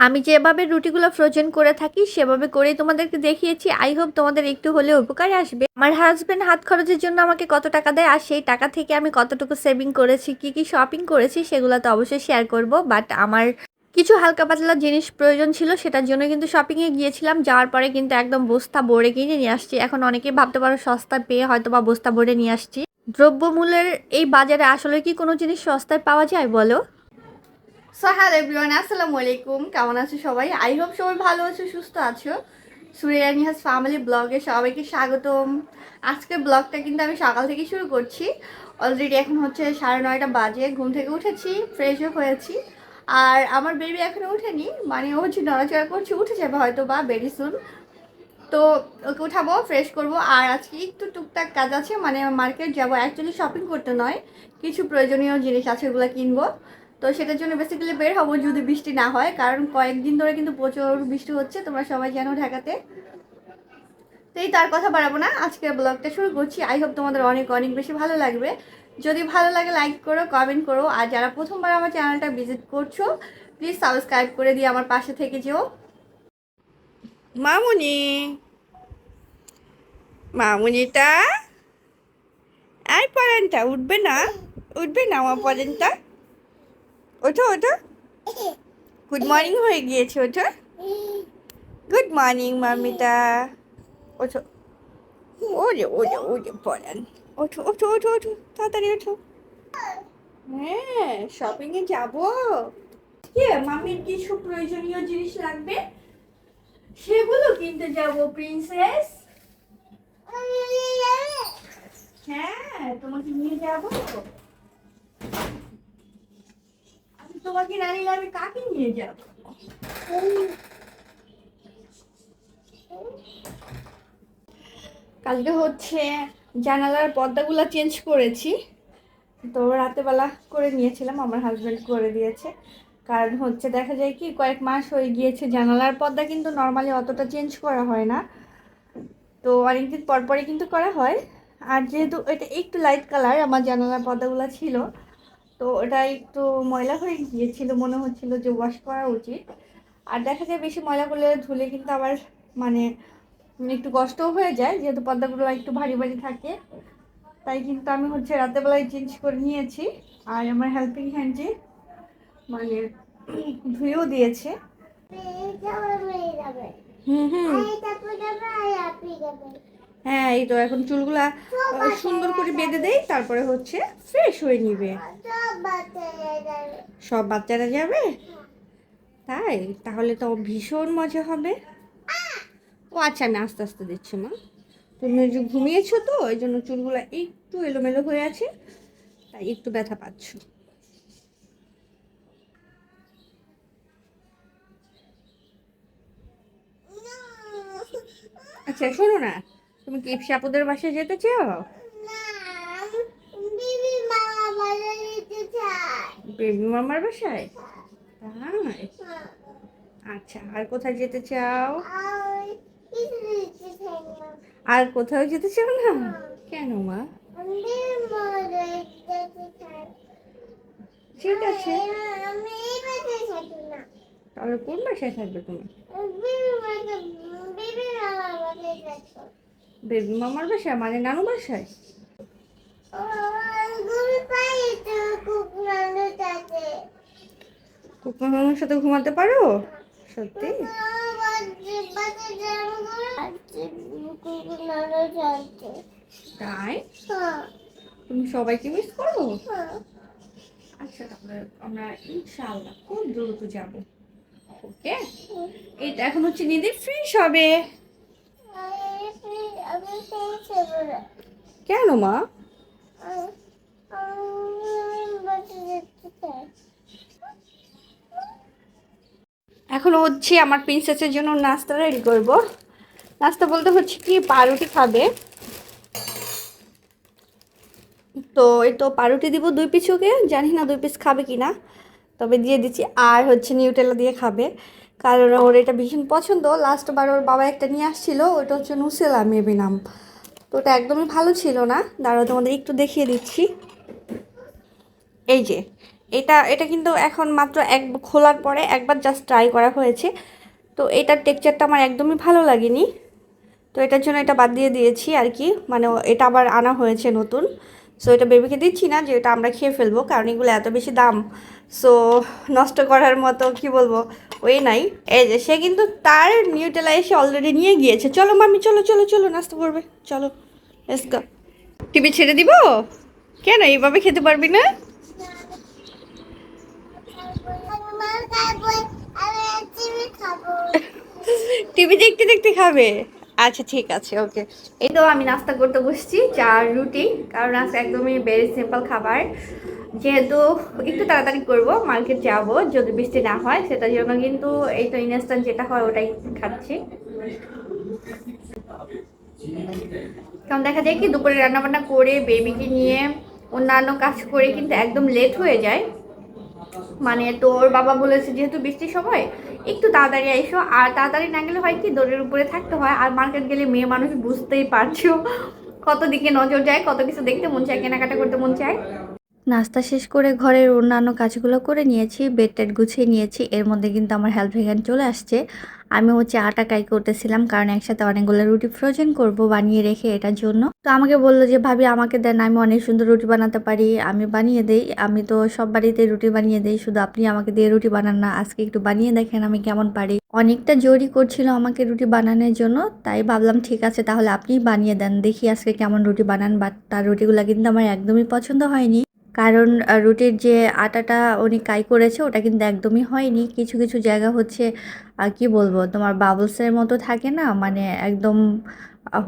আমি যেভাবে রুটিগুলো ফ্রোজেন করে থাকি, সেভাবে করেই তোমাদেরকে দেখিয়েছি। আই হোপ তোমাদের একটু হলেও উপকারে আসবে। আমার হাজব্যান্ড হাত খরচের জন্য আমাকে কত টাকা দেয় আর সেই টাকা থেকে আমি কতটুকু সেভিং করেছি, কি কি শপিং করেছি, সেগুলো তো অবশ্যই শেয়ার করব। বাট আমার কিছু হালকা পাতলা জিনিস প্রয়োজন ছিল, সেটার জন্য কিন্তু শপিংয়ে গিয়েছিলাম। যাওয়ার পরে কিন্তু একদম বস্তা ভরে কিনে নিয়ে আসছি। এখন অনেকেই ভাবতে পারো সস্তা পেয়ে হয়তো বা বস্তা ভরে নিয়ে আসছি। দ্রব্যমূল্যের এই বাজারে আসলে কি কোনো জিনিস সস্তায় পাওয়া যায় বলো? সো হ্যালো এভরিওয়ান আসসালামু আলাইকুম। কেমন আছো সবাই? আই হোপ সবাই ভালো আছো, সুস্থ আছো। সুরিয়া নিহাস ফ্যামিলি ব্লগে সবাইকে স্বাগতম। আজকের ব্লগটা কিন্তু আমি সকাল থেকে শুরু করছি। অলরেডি এখন হচ্ছে সাড়ে নয়টা বাজে, ঘুম থেকে উঠেছি ফ্রেশও হয়েছি। আর আমার বেবি এখনও উঠেনি মানে ও হচ্ছে নড়াচড়া করছে, উঠে যাবে হয়তো বা ভেরি সুন তো ওকে উঠাবো ফ্রেশ করব। আর আজকে একটু টুকটাক কাজ আছে মানে মার্কেট যাব। অ্যাকচুয়ালি শপিং করতে নয়, কিছু প্রয়োজনীয় জিনিস আছে ওগুলো কিনবো। তো সেটার জন্য বেসিক্যালি বের হব যদি বৃষ্টি না হয়, কারণ কয়েকদিন ধরে কিন্তু প্রচুর বৃষ্টি হচ্ছে, তোমরা সবাই জানো ঢাকাতে। তো এই তার কথা বাড়াবো না আজকে ব্লগটা শুরু করছি। আই হোপ তোমাদের অনেক অনেক বেশি ভালো লাগবে। যদি ভালো লাগে লাইক করো কমেন্ট করো, আর যারা প্রথমবার আমার চ্যানেলটা ভিজিট করছ প্লিজ সাবস্ক্রাইব করে দিয়ে আমার পাশে থেকে যেও। মামুনি, মামুনিটা? আর পরানটা, উঠবে না? উঠবে না আমার পরানটা? ওঠো ওঠো। গুড মর্নিং হয়ে গিয়েছে, ওঠো। গুড মর্নিং মামিটা ওঠো। ওরে ওরে ওরে, পরান। ওঠো ওঠো ওঠো ওঠো, তাড়াতাড়ি ওঠো। হ্যাঁ শপিংয়ে যাব। কে, মামির কিছু প্রয়োজনীয় জিনিস লাগবে? সেগুলো কিনতে যাব প্রিন্সেস হ্যাঁ তোমাকে নিয়ে যাব। তোমাকে না নিলে আমি কাকে নিয়ে যাব? কালকে হচ্ছে জানালার পর্দাগুলো চেঞ্জ করেছি। তো রাতেবেলা করে নিয়েছিলাম, আমার হাজব্যান্ড করে দিয়েছে। কারণ হচ্ছে দেখা যায় কি, কয়েক মাস হয়ে গিয়েছে, জানালার পর্দা কিন্তু নর্মালি অতটা চেঞ্জ করা হয় না। তো অনেকদিন পর পরই কিন্তু করা হয়। আর যেহেতু এটা একটু লাইট কালার আমার জানালার পর্দাগুলো ছিল তো ওটা একটু ময়লা হয়ে গিয়েছিল মনে হচ্ছিল যে ওয়াশ করা উচিত। আর দেখা যায় বেশি ময়লা করলে ধুলে কিন্তু আবার মানে একটু কষ্টও হয়ে যায় যেহেতু পর্দাগুলো একটু ভারী ভারী থাকে। তাই কিন্তু আমি হচ্ছে রাতেবেলায় চেঞ্জ করে নিয়েছি। আর আমার হেল্পিং হ্যান্ডে মানে ধুয়েও দিয়েছে। হুম হুম। হ্যাঁ এই তো এখন চুলগুলা সুন্দর করে বেঁধে দেই, তারপরে হচ্ছে ফ্রেশ হয়ে নিবে। সব বাচ্চারা যাবে? তাই? তাহলে তো ভীষণ মজা হবে। ও আচ্ছা আমি আস্তে আস্তে দিচ্ছি, মা। তুমি যে ঘুমিয়েছো তো, ওই জন্য চুলগুলো একটু এলোমেলো হয়ে আছে, তাই একটু ব্যথা পাচ্ছ। আচ্ছা শোনো না তুমি কি সাপুদের বাসায় যেতে চাও? বেবি মামার বাসায়? আচ্ছা আর কোথায় যেতে চাও? আর কোথাও যেতে চাও না? কেন মা? ঠিক আছে। তাহলে কোন বাসায় থাকবে তুমি? বেবি মামার বাসায়? মানে নানু বাসায়? কুকুর মামার সাথে ঘুমাতে পারো? সত্যি? তাই? তুমি সবাইকে মিস করো? আচ্ছা তাহলে আমরা ইনশাআল্লাহ খুব দ্রুত যাব। ওকে? এটা এখন হচ্ছে নিদির ফ্রেশ হবে কেন মা? এখন হচ্ছে আমার প্রিন্সেসের জন্য নাস্তা রেডি করব। নাস্তা বলতে হচ্ছে কি, পাউরুটি খাবে। তো এই তো পাউরুটি দিব দুই পিস ওকে, জানি না দুই পিস খাবে কি না তবে দিয়ে দিচ্ছি আর হচ্ছে নিউটেলা দিয়ে খাবে। কারণ ওর এটা ভীষণ পছন্দ। লাস্ট বার ওর বাবা একটা নিয়ে আসছিল, ওটা হচ্ছে নুসেলা মেবি নাম। তো ওটা একদমই ভালো ছিল না। দাঁড়াও, তোমাদের একটু দেখিয়ে দিচ্ছি। এই যে, এটা এটা কিন্তু এখন মাত্র এক, খোলার পরে একবার জাস্ট ট্রাই করা হয়েছে। তো এটার টেক্সচারটা আমার একদমই ভালো লাগেনি। তো এটার জন্য এটা বাদ দিয়ে দিয়েছি আর কি। মানে এটা আবার আনা হয়েছে নতুন। সো এটা বেবিকে দিচ্ছি না যে এটা আমরা খেয়ে ফেলব, কারণ এগুলো এত বেশি দাম। সো নষ্ট করার মতো, কি বলব? ওই নাই। এই যে সে কিন্তু তার নিউটেলা এসে অলরেডি নিয়ে গিয়েছে। চলো মামি চলো চলো চলো নাস্তা করবে। চলো লেটস গো টিভি ছেড়ে দিব? কেন এইভাবে খেতে পারবি না? টিভি দেখতে দেখতে খাবে। আচ্ছা ঠিক আছে, ওকে। এই তো আমি নাস্তা করতে বসছি, চা রুটি, কারণ আজকে একদমই ভেরি সিম্পল খাবার। যেহেতু একটু তাড়াতাড়ি করব, মার্কেট যাব, যদি বৃষ্টি না হয় সেটার জন্য কিন্তু এই তো ইনস্ট্যান্ট যেটা হয় ওটাই খাচ্ছি। কারণ দেখা যায় কি, দুপুরে রান্নাবান্না করে বেবিকে নিয়ে অন্যান্য কাজ করে কিন্তু একদম লেট হয়ে যায়। মানে তোর বাবা বলেছে যেহেতু বৃষ্টির সময় একটু তাড়াতাড়ি এসো আর তাড়াতাড়ি না গেলে হয় কি, দৌড়ের উপরে থাকতে হয়। আর মার্কেট গেলে মেয়ে মানুষ বুঝতেই পারছ কত দিকে নজর যায়, কত কিছু দেখতে মন চায়, কেনাকাটা করতে মন চায়। নাস্তা শেষ করে ঘরের অন্যান্য কাজগুলো করে নিয়েছি বেড টেড গুছিয়ে নিয়েছি। এর মধ্যে কিন্তু আমার হেল্প হ্যান্ড চলে আসছে। আমি হচ্ছে আটা কাই করতেছিলাম কারণ একসাথে অনেকগুলো রুটি ফ্রোজেন করব বানিয়ে রেখে এটার জন্য। তো আমাকে বলল যে, ভাবি, আমাকে দেন, আমি অনেক সুন্দর রুটি বানাতে পারি, আমি বানিয়ে দেই। আমি তো সব বাড়িতে রুটি বানিয়ে দেই, শুধু আপনি আমাকে দিয়ে রুটি বানান না, আজকে একটু বানিয়ে দেখেন আমি কেমন পারি। অনেকটা জোরই করছিল আমাকে রুটি বানানোর জন্য, তাই ভাবলাম, ঠিক আছে, তাহলে আপনিই বানিয়ে দেন, দেখি আজকে কেমন রুটি বানান। বা তার রুটিগুলো কিন্তু আমার একদমই পছন্দ হয়নি। কারণ রুটির যে আটাটা উনি কাই করেছে, ওটা কিন্তু একদমই হয়নি। কিছু কিছু জায়গা হচ্ছে কি বলব, তোমার বাবলসের মতো থাকে না? মানে একদম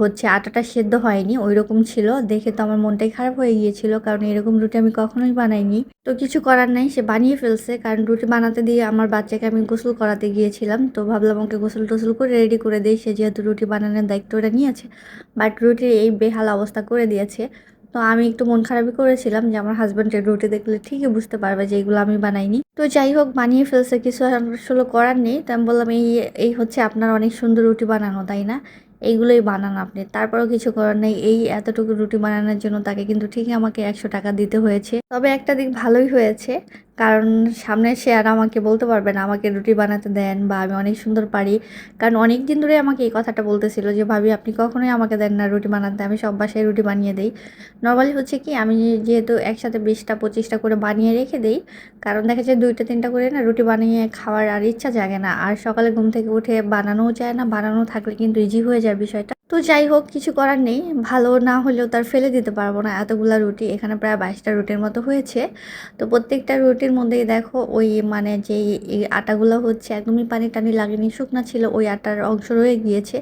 হচ্ছে আটাটা সেদ্ধ হয়নি ওই রকম ছিল। দেখে তো আমার মনটাই খারাপ হয়ে গিয়েছিল, কারণ এরকম রুটি আমি কখনোই বানাইনি। তো কিছু করার নাই, সে বানিয়ে ফেলছে, কারণ রুটি বানাতে দিয়ে আমার বাচ্চাকে আমি গোসল করাতে গিয়েছিলাম। তো ভাবলাম ওকে গোসল টোসল করে রেডি করে দিই, সে যেহেতু রুটি বানানোর দায়িত্বটা নিয়েছে বাট রুটির এই বেহাল অবস্থা করে দিয়েছে। তো আমি একটু মন খারাপই করেছিলাম যে আমার হাজব্যান্ডের রুটি দেখলে ঠিকই বুঝতে পারবে যে এগুলো আমি বানাইনি। তো যাই হোক, বানিয়ে ফেলছে, কিছু আসলে করার নেই। তো আমি বললাম, এই এই হচ্ছে আপনার অনেক সুন্দর রুটি বানানো, তাই না? এইগুলোই বানান আপনি। তারপরেও কিছু করার নেই। এই এতটুকু রুটি বানানোর জন্য তাকে কিন্তু ঠিকই আমাকে একশো টাকা দিতে হয়েছে। তবে একটা দিক ভালোই হয়েছে, কারণ সামনে সে আর আমাকে বলতে পারবে না, আমাকে রুটি বানাতে দেন বা আমি অনেক সুন্দর পারি। কারণ অনেক দিন ধরে আমাকে এই কথাটা বলতেছিল যে, ভাবি, আপনি কখনোই আমাকে দেন না রুটি বানাতে, আমি সব বাসায় রুটি বানিয়ে দিই। নর্মালি হচ্ছে কি, আমি যেহেতু একসাথে বিশটা, পঁচিশটা করে বানিয়ে রেখে দিই, কারণ দেখা যায় দুইটা, তিনটা করে না রুটি বানিয়ে খাওয়ার আর ইচ্ছা জাগে না। আর সকালে ঘুম থেকে উঠে বানানোও যায় না, বানানো থাকলে কিন্তু ইজি হয়ে যায় বিষয়টা। তো যাই হোক, কিছু করার নেই। ভালো না হলেও তার ফেলে দিতে পারব না। এতগুলা রুটি এখানে প্রায় বাইশটা রুটির মতো হয়েছে। তো প্রত্যেকটা রুটির মধ্যেই দেখো, ওই মানে যে আটাগুলো হচ্ছে, একদমই পানি টানি লাগেনি, শুকনা ছিল, ওই আটার অংশ রয়ে গিয়েছে।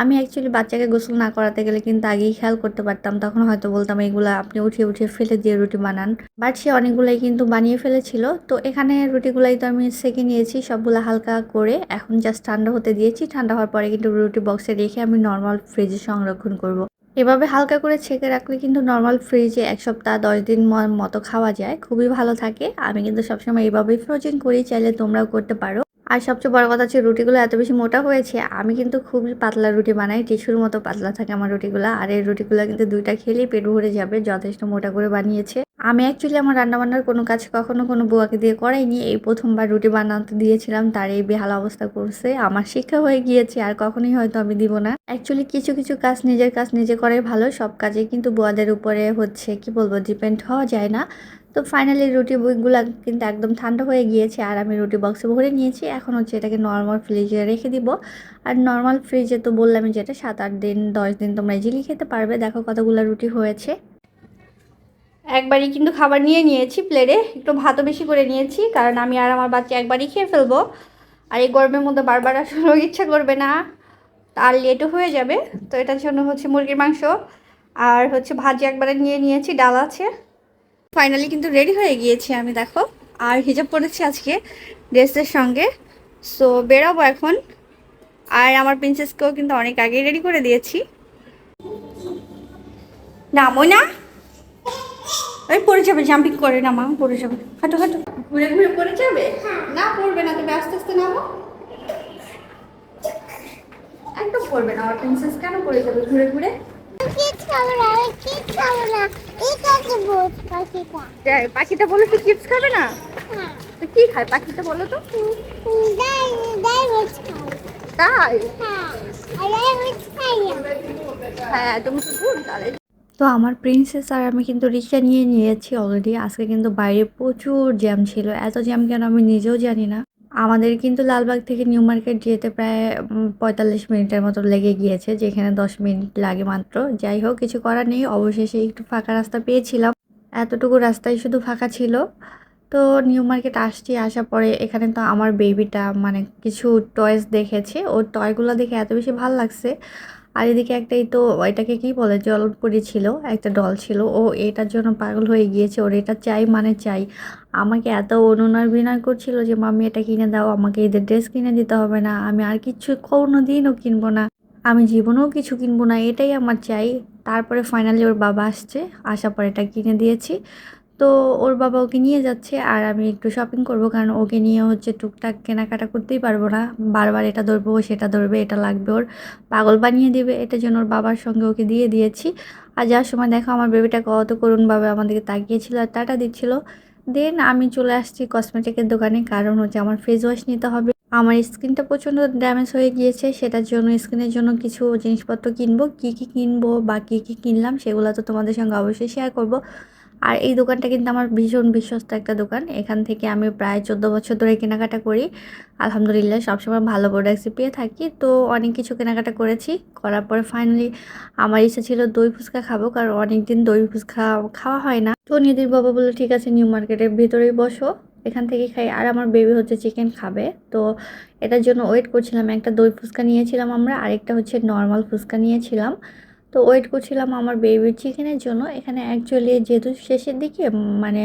আমি অ্যাকচুয়ালি বাচ্চাকে গোসল না করাতে গেলে কিন্তু আগেই খেয়াল করতে পারতাম। তখন হয়তো বলতাম, এগুলো আপনি উঠিয়ে উঠিয়ে ফেলে দিয়ে রুটি বানান। বাট সে অনেকগুলোই কিন্তু বানিয়ে ফেলেছিল। তো এখানে রুটিগুলাই তো আমি সেকে নিয়েছি, সবগুলো হালকা করে। এখন জাস্ট ঠান্ডা হতে দিয়েছি। ঠান্ডা হওয়ার পরে কিন্তু রুটি বক্সে রেখে আমি নর্মাল ফ্রিজে সংরক্ষণ করব। এভাবে হালকা করে ছেঁকে রাখলে কিন্তু নর্মাল ফ্রিজে এক সপ্তাহ, দশ দিন মতো খাওয়া যায়। খুবই ভালো থাকে। আমি কিন্তু সবসময় এইভাবেই ফ্রোজেন করি, চাইলে তোমরাও করতে পারো। আর সবচেয়ে বড় কথা হচ্ছে রুটিগুলো এত বেশি মোটা হয়েছে, আমি কিন্তু খুবই পাতলা রুটি বানাই, টিস্যুর মতো পাতলা থাকে আমার রুটিগুলো। আর এই রুটিগুলো কিন্তু দুইটা খেলেই পেট ভরে যাবে, যথেষ্ট মোটা করে বানিয়েছে। আমি অ্যাকচুয়ালি আমার রান্নাবান্নার কোনো কাজ কখনো কোনো বুয়াকে দিয়ে করাইনি। এই প্রথমবার রুটি বানাতে দিয়েছিলাম, তার এই বেহাল অবস্থা করছে। আমার শিক্ষা হয়ে গিয়েছে, আর কখনোই হয়তো আমি দিব না। অ্যাকচুয়ালি কিছু কিছু কাজ নিজের কাজ নিজে করাই ভালো, সব কাজে কিন্তু বুয়াদের উপরে হচ্ছে, কি বলব ডিপেন্ড হওয়া যায় না। তো ফাইনালি রুটি বইগুলো কিন্তু একদম ঠান্ডা হয়ে গিয়েছে, আর আমি রুটি বক্সে ভরে নিয়েছি। এখন হচ্ছে এটাকে নর্মাল ফ্রিজে রেখে দিব। আর নর্মাল ফ্রিজে তো বললাম যেটা সাত আট দিন, দশ দিন তোমরা ইজিলি খেতে পারবে। দেখো কতগুলো রুটি হয়েছে। একবারই কিন্তু খাবার নিয়ে নিয়েছি প্লেটে। একটু ভাতও বেশি করে নিয়েছি, কারণ আমি আর আমার বাচ্চা একবারই খেয়ে ফেলব। আর এই গরমের মধ্যে বারবার আসলে ইচ্ছা করবে না। আর লেটও হয়ে যাবে, তো এটার জন্য হচ্ছে মুরগির মাংস। আর হচ্ছে ভাজি একবারে নিয়ে নিয়েছি, ডাল আছে। ফাইনালি কিন্তু রেডি হয়ে গিয়েছি আমি, দেখো। আর হিজাব পরেছি আজকে ড্রেসের সঙ্গে। সো বেরোবো এখন। আর আমার প্রিন্সেসকেও কিন্তু অনেক আগেই রেডি করে দিয়েছি। নামো না। ওই পড়ে যাবে জাম্পিং করে না মা পড়ে যাবে। হাঁটো হাঁটো। ঘুরে ঘুরে পড়ে যাবে? না পড়বে না তুমি আস্তে আস্তে নামো। একদম পড়বে না আমার প্রিন্সেস কেন পড়ে যাবে ঘুরে ঘুরে? পাখিটা পাখিটা বলো তো চিপস খাবে না? হ্যাঁ। তো কি খায় পাখিটা বলো তো? তাই? হ্যাঁ হ্যাঁ তুমি তো ভুল তাহলে তো আমার প্রিন্সেস আর আমি কিন্তু রিক্সা নিয়ে নিয়েছি অলরেডি আজকে কিন্তু বাইরে প্রচুর জ্যাম ছিল। এত জ্যাম কেন আমি নিজেও জানি না। আমাদের কিন্তু লালবাগ থেকে নিউ মার্কেট যেতে প্রায় পঁয়তাল্লিশ মিনিটের মতো লেগে গিয়েছে, যেখানে দশ মিনিট লাগে মাত্র। যাই হোক, কিছু করার নেই। অবশেষে একটু ফাঁকা রাস্তা পেয়েছিলাম। এতটুকু রাস্তায় শুধু ফাঁকা ছিল। তো নিউ মার্কেট আসছি, আসার পরে এখানে তো আমার বেবিটা মানে কিছু টয়েস দেখেছে। ওর টয়গুলো দেখে এত বেশি ভালো লাগছে। আর এদিকে একটাই তো এটাকে কি বলে জলপুরি ছিল, একটা ডল ছিল। ও এটার জন্য পাগল হয়ে গিয়েছে, ওর এটা চাই মানে চাই। আমাকে এত অনুনয় বিনয় করছিল যে, মাম্মি, এটা কিনে দাও, আমাকে এদের ড্রেস কিনে দিতে হবে না। আমি আর কিছু কোনো দিনও কিনবো না। আমি জীবনেও কিছু কিনবো না, এটাই আমার চাই। তারপরে ফাইনালি ওর বাবা আসছে, আসার পর এটা কিনে দিয়েছি। তো ওর বাবা ওকে নিয়ে যাচ্ছে আর আমি একটু শপিং করব কারণ ওকে নিয়ে হচ্ছে টুকটাক কেনাকাটা করতেই পারব না। বারবার এটা ধরবো, সেটা ধরবে, এটা লাগবে ওর। পাগল বানিয়ে দেবে এটার জন্য ওর বাবার সঙ্গে ওকে দিয়ে দিয়েছি। আর যাওয়ার সময় দেখো আমার বেবিটা কত করুণভাবে আমাদেরকে তাকিয়েছিল আর টাটা দিচ্ছিল। দেন আমি চলে আসছি কসমেটিকের দোকানে, কারণ হচ্ছে আমার ফেস ওয়াশ নিতে হবে। আমার স্কিনটা প্রচণ্ড ড্যামেজ হয়ে গিয়েছে, সেটার জন্য, স্কিনের জন্য কিছু জিনিসপত্র কিনবো, কী কী কিনবো বা কী কী কিনলাম, সেগুলো তো তোমাদের সঙ্গে অবশ্যই শেয়ার করব। আর এই দোকানটা কিন্তু আমার ভীষণ বিশ্বস্ত একটা দোকান। এখান থেকে আমি প্রায় চোদ্দ বছর ধরে কেনাকাটা করি। আলহামদুলিল্লাহ, সবসময় ভালো প্রোডাক্টসই পেয়ে থাকি। তো অনেক কিছু কেনাকাটা করেছি। করার পরে ফাইনালি আমার ইচ্ছা ছিল দই ফুচকা খাব, কারণ অনেক দিন দই ফুচকা খাওয়া হয় না। তো নিদির বাবা বলল, ঠিক আছে নিউ মার্কেটের ভিতরেই বসো। এখান থেকে খাই। আর আমার বেবি হচ্ছে চিকেন খাবে। তো এটার জন্য ওয়েট করছিলাম। একটা দই ফুচকা নিয়েছিলাম আমরা, আরেকটা হচ্ছে নর্মাল ফুচকা নিয়েছিলাম। তো ওয়েট করছিলাম আমার বেবির চিকেনের জন্য। এখানে অ্যাকচুয়ালি যেহেতু শেষের দিকে মানে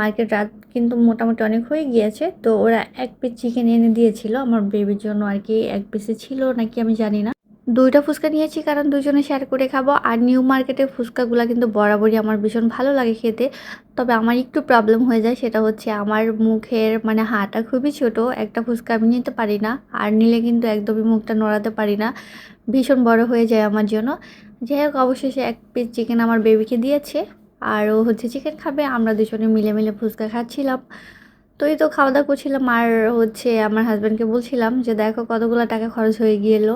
মার্কেট রাত কিন্তু মোটামুটি অনেক হয়ে গিয়েছে, তো ওরা এক পিস চিকেন এনে দিয়েছিল। আমার বেবির জন্য আর কি এক পিসে ছিল নাকি আমি জানি না। দুইটা ফুচকা নিয়েছি, কারণ দুজনে শেয়ার করে খাব। আর নিউ মার্কেটের ফুচকাগুলো কিন্তু বরাবরই আমার ভীষণ ভালো লাগে খেতে। তবে আমার একটু প্রবলেম হয়ে যায়, সেটা হচ্ছে আমার মুখের মানে হাঁটা খুবই ছোট, একটা ফুচকা আমি নিতে পারি না। আর নিলে কিন্তু একদমই মুখটা নড়াতে পারি না। ভীষণ বড় হয়ে যায় আমার জন্য। যাই হোক অবশেষে এক পিস চিকেন আমার বেবিকে দিয়েছে। আর ও হচ্ছে চিকেন খাবে, আমরা দুজনে মিলে মিলে ফুচকা খাচ্ছিলাম। তো এই তো খাওয়া দাওয়া করছিলাম, আর হচ্ছে আমার হাজব্যান্ডকে বলছিলাম যে, দেখো, কতগুলো টাকা খরচ হয়ে গিয়েলো।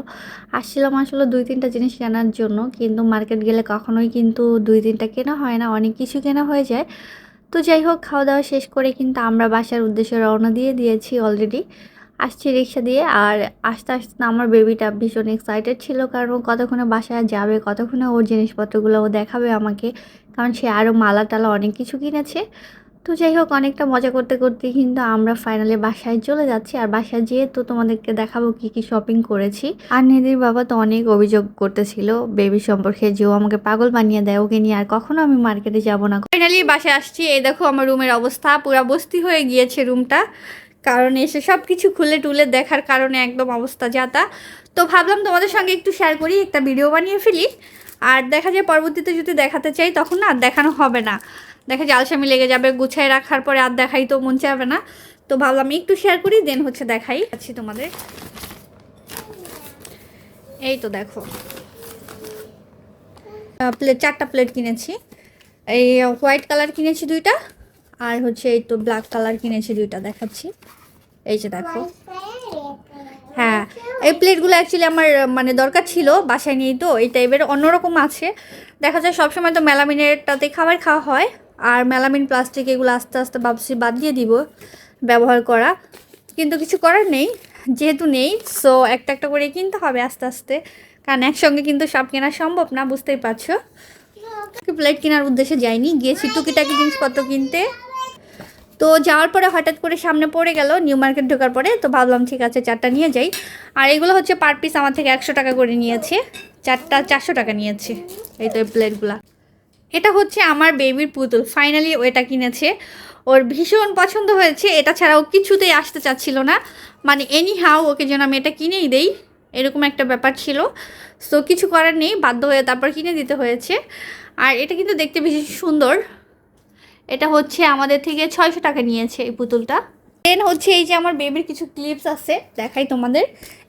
আসছিলাম আসলে দুই তিনটা জিনিস কেনার জন্য, কিন্তু মার্কেট গেলে কখনোই কিন্তু দুই তিনটা কেনা হয় না, অনেক কিছু কেনা হয়ে যায়। তো যাই হোক খাওয়া দাওয়া শেষ করে কিন্তু আমরা বাসার উদ্দেশ্যে রওনা দিয়ে দিয়েছি অলরেডি আসছি রিক্সা দিয়ে আর আস্তে আস্তে আমার বেবিটা ভীষণ এক্সাইটেড ছিল কারণ ও কতক্ষণে বাসায় যাবে, কতক্ষণে ওর জিনিসপত্রগুলো ও দেখাবে আমাকে। কারণ সে আরও মালা টালা অনেক কিছু কিনেছে। তো যাই হোক, অনেকটা মজা করতে করতে কিন্তু আমরা ফাইনালি বাসায় চলে যাচ্ছি। আর বাসায় যেয়ে তো তোমাদেরকে দেখাবো কি কি শপিং করেছি। আর নিদির বাবা তো অনেক অভিযোগ করতেছিল বেবি সম্পর্কে যে ও আমাকে পাগল বানিয়ে দেয়, ওকে নিয়ে আর কখনো আমি মার্কেটে যাব না। ফাইনালি বাসায় আসছি। এই দেখো আমার রুমের অবস্থা, পুরা বস্তি হয়ে গিয়েছে রুমটা কারণ এসে সব কিছু খুলে টুলে দেখার কারণে একদম অবস্থা যাতা তো। ভাবলাম তোমাদের সঙ্গে একটু শেয়ার করি, একটা ভিডিও বানিয়ে ফেলি। আর দেখা যায় পরবর্তীতে যদি দেখাতে চাই, তখন না আর দেখানো হবে না। দেখা যায় আলসামি লেগে যাবে, গুছায় রাখার পরে আর দেখাই তো মন চাবে না। তো ভাবলাম একটু শেয়ার করি দেন হচ্ছে দেখাই। আছি তোমাদের। এই তো দেখো। প্লেট চারটা প্লেট কিনেছি। এই হোয়াইট কালার কিনেছি দুইটা, আর হচ্ছে এই তো ব্ল্যাক কালার কিনেছি দুইটা দেখাচ্ছি। এই যে দেখো। হ্যাঁ এই প্লেটগুলো অ্যাকচুয়ালি আমার মানে দরকার ছিল বাসায় নেই তো এই টাইপের অন্যরকম আছে। দেখা যায় সবসময় তো মেলামিনেরটাতে খাবার খাওয়া হয় আর মেলামিন প্লাস্টিক এগুলো আস্তে আস্তে ভাবছি বাদ দিয়ে দিব ব্যবহার করা। কিন্তু কিছু করার নেই যেহেতু নেই সো একটা একটা করে কিনতে হবে আস্তে আস্তে। কারণ একসঙ্গে কিন্তু সব কেনা সম্ভব না বুঝতেই পারছ। প্লেট কেনার উদ্দেশ্যে যাইনি গিয়েছি টুকিটাকি জিনিসপত্র কিনতে। তো যাওয়ার পরে হঠাৎ করে সামনে পড়ে গেল নিউ মার্কেট ঢোকার পরে, তো ভাবলাম ঠিক আছে, চারটা নিয়ে যাই। আর এগুলো হচ্ছে পার পিস আমার থেকে একশো টাকা করে নিয়েছে। চারটা চারশো টাকা নিয়েছে এই তো এই প্লেটগুলা এটা হচ্ছে আমার বেবির পুতুল ফাইনালি ও এটা কিনেছে। ওর ভীষণ পছন্দ হয়েছে, এটা ছাড়াও কিছুতেই আসতে চাচ্ছিল না। মানে এনি হাউ ওকে যেন আমি এটা কিনেই দেই, এরকম একটা ব্যাপার ছিল। সো কিছু করার নেই, বাধ্য হয়ে তারপর কিনে দিতে হয়েছে। আর এটা কিন্তু দেখতে বেশি সুন্দর। এটা হচ্ছে আমাদের থেকে ছয়শো টাকা নিয়েছে এই পুতুলটা। দেন হচ্ছে এই যে আমার বেবির কিছু ক্লিপস আছে, দেখাই তোমাদের।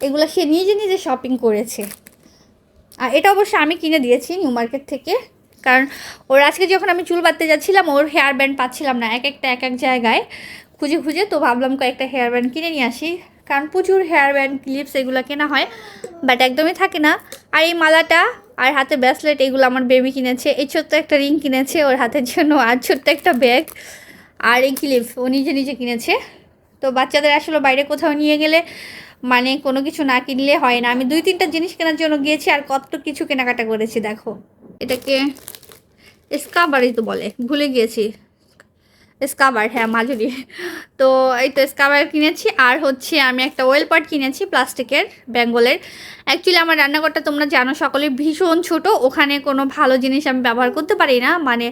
এগুলো সে নিজে নিজে শপিং করেছে। আর এটা অবশ্য আমি কিনে দিয়েছি নিউ মার্কেট থেকে। কারণ ওর আজকে যখন আমি চুল বাঁধতে যাচ্ছিলাম, ওর হেয়ার ব্যান্ড পাচ্ছিলাম না, এক একটা, এক এক জায়গায়। খুঁজে খুঁজে তো ভাবলাম কয়েকটা হেয়ার ব্যান্ড কিনে নিয়ে আসি। কারণ প্রচুর হেয়ার ব্যান্ড ক্লিপস এগুলো কেনা হয় বাট একদমই থাকে না। আর এই মালাটা আর হাতে ব্রেসলেট এগুলো আমার বেবি কিনেছে। এই ছোট্ট একটা রিং কিনেছে ওর হাতের জন্য, আর ছোট্ট একটা ব্যাগ আর এই ক্লিপ ও নিজে নিজে কিনেছে। তো বাচ্চাদের আসলে বাইরে কোথাও নিয়ে গেলে মানে কোনো কিছু না কিনলে হয় না। আমি দুই তিনটা জিনিস কেনার জন্য গিয়েছি আর কত কিছু কেনাকাটা করেছি, দেখো। এটাকে স্কাবারই তো বলে, ভুলে গিয়েছি। স্কাবার হ্যাঁ মাঝুরি তো এই তো স্কাবার কিনেছি, আর হচ্ছে আমি একটা ওয়েল পট কিনেছি প্লাস্টিকের, বেঙ্গলের। অ্যাকচুয়ালি আমার রান্নাঘরটা তোমরা জানো সকলে ভীষণ ছোট, ওখানে কোনো ভালো জিনিস আমি ব্যবহার করতে পারি না। মানে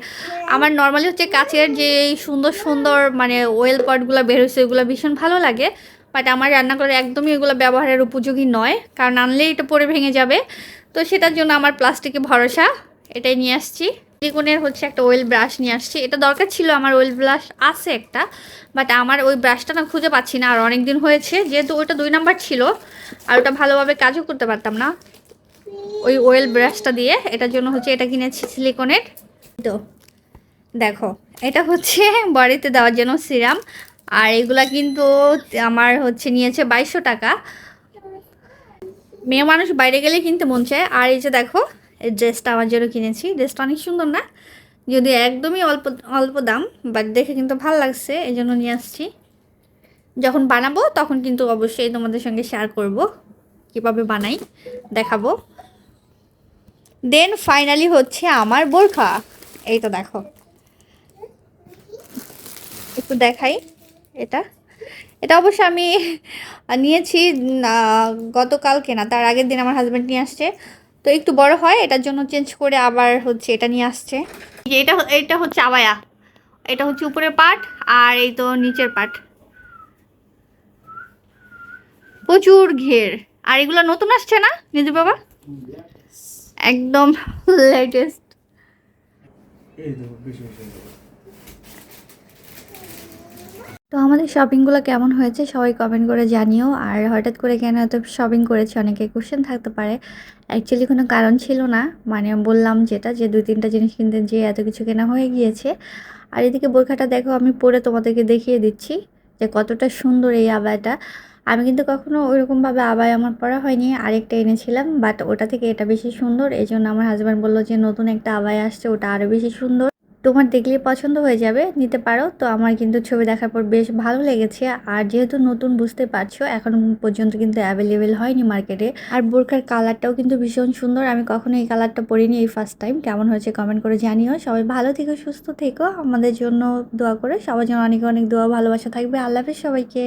আমার নর্মালি হচ্ছে কাচের যে সুন্দর সুন্দর মানে ওয়েল পটগুলো বের হয়েছে ওগুলো ভীষণ ভালো লাগে। বাট আমার রান্নাঘরে একদমই এগুলো ব্যবহারের উপযোগী নয়, কারণ আনলেই এটা পরে ভেঙে যাবে। তো সেটার জন্য আমার প্লাস্টিকে ভরসা, এটাই নিয়ে আসছি। সিলিকনের হচ্ছে একটা ওয়েল ব্রাশ নিয়ে আসছি। এটা দরকার ছিল আমার ওয়েল ব্রাশ আছে একটা বাট আমার ওই ব্রাশটা না খুঁজে পাচ্ছি না। আর অনেক দিন হয়েছে, যেহেতু ওটা দুই নাম্বার ছিল, আর ওটা ভালোভাবে কাজও করতে পারতাম না। ওই ওয়েল ব্রাশটা দিয়ে এটার জন্য হচ্ছে এটা কিনেছি সিলিকনের তো দেখো, এটা হচ্ছে বাড়িতে দেওয়ার জন্য সিরাম আর এগুলা কিন্তু আমার হচ্ছে নিয়েছে বাইশশো টাকা। মেয়ে মানুষ বাইরে গেলে কিনতে মন চায়। আর এই যে দেখো এই ড্রেসটা আমার জন্য কিনেছি। ড্রেসটা অনেক সুন্দর না? যদি একদমই অল্প অল্প দাম বাট দেখে কিন্তু ভালো লাগছে এই জন্য নিয়ে আসছি। যখন বানাবো, তখন কিন্তু অবশ্যই তোমাদের সঙ্গে শেয়ার করব, কীভাবে বানাই, দেখাবো। দেন ফাইনালি হচ্ছে আমার বোরখা। এই তো দেখো। একটু দেখাই এটা। এটা অবশ্য আমি নিয়েছি গতকালকে না, তার আগের দিন আমার হাজব্যান্ড নিয়ে আসছে। তো একটু বড় হয় এটার জন্য চেঞ্জ করে আবার হচ্ছে এটা নিয়ে আসছে। যে এটা এটা হচ্ছে আবায়া। এটা হচ্ছে উপরের পাট আর এই তো নিচের পাট। প্রচুর ঘের। আর এগুলো নতুন আসছে না নিজের বাবা? একদম লেটেস্ট এই দেখো বেশি বেশি। তো আমাদের শপিংগুলো কেমন হয়েছে সবাই কমেন্ট করে জানিও। আর হঠাৎ করে কেন এত শপিং করেছে? অনেকে কোশ্চেন থাকতে পারে। অ্যাকচুয়ালি কোনো কারণ ছিল না। মানে বললাম যেটা, যে দুই তিনটা জিনিস কিনতে যে এত কিছু কেনা হয়ে গিয়েছে। আর এদিকে বোরখাটা দেখো, আমি পরে তোমাদেরকে দেখিয়ে দিচ্ছি যে কতটা সুন্দর এই আবায়টা আমি কিন্তু কখনো ওইরকমভাবে আবায় আমার পরা হয়নি। আরেকটা এনেছিলাম বাট ওটা থেকে এটা বেশি সুন্দর। এই জন্য আমার হাজব্যান্ড বলল যে নতুন একটা আবায় আসছে, ওটা আরও বেশি সুন্দর। তোমার দেখলে পছন্দ হয়ে যাবে, নিতে পারো। তো আমার কিন্তু ছবি দেখার পর বেশ ভালো লেগেছে। আর যেহেতু নতুন বুঝতে পারছ, এখন পর্যন্ত কিন্তু অ্যাভেলেবেল হয়নি মার্কেটে আর বোরকার কালারটাও কিন্তু ভীষণ সুন্দর। আমি কখনো এই কালারটা পরিনি এই ফার্স্ট টাইম কেমন হয়েছে কমেন্ট করে জানিও। সবাই ভালো থেকো, সুস্থ থেকো। আমাদের জন্য দোয়া করে। সবার জন্য অনেক অনেক দোয়া, ভালোবাসা থাকবে। আল্লাহ হাফেজ সবাইকে।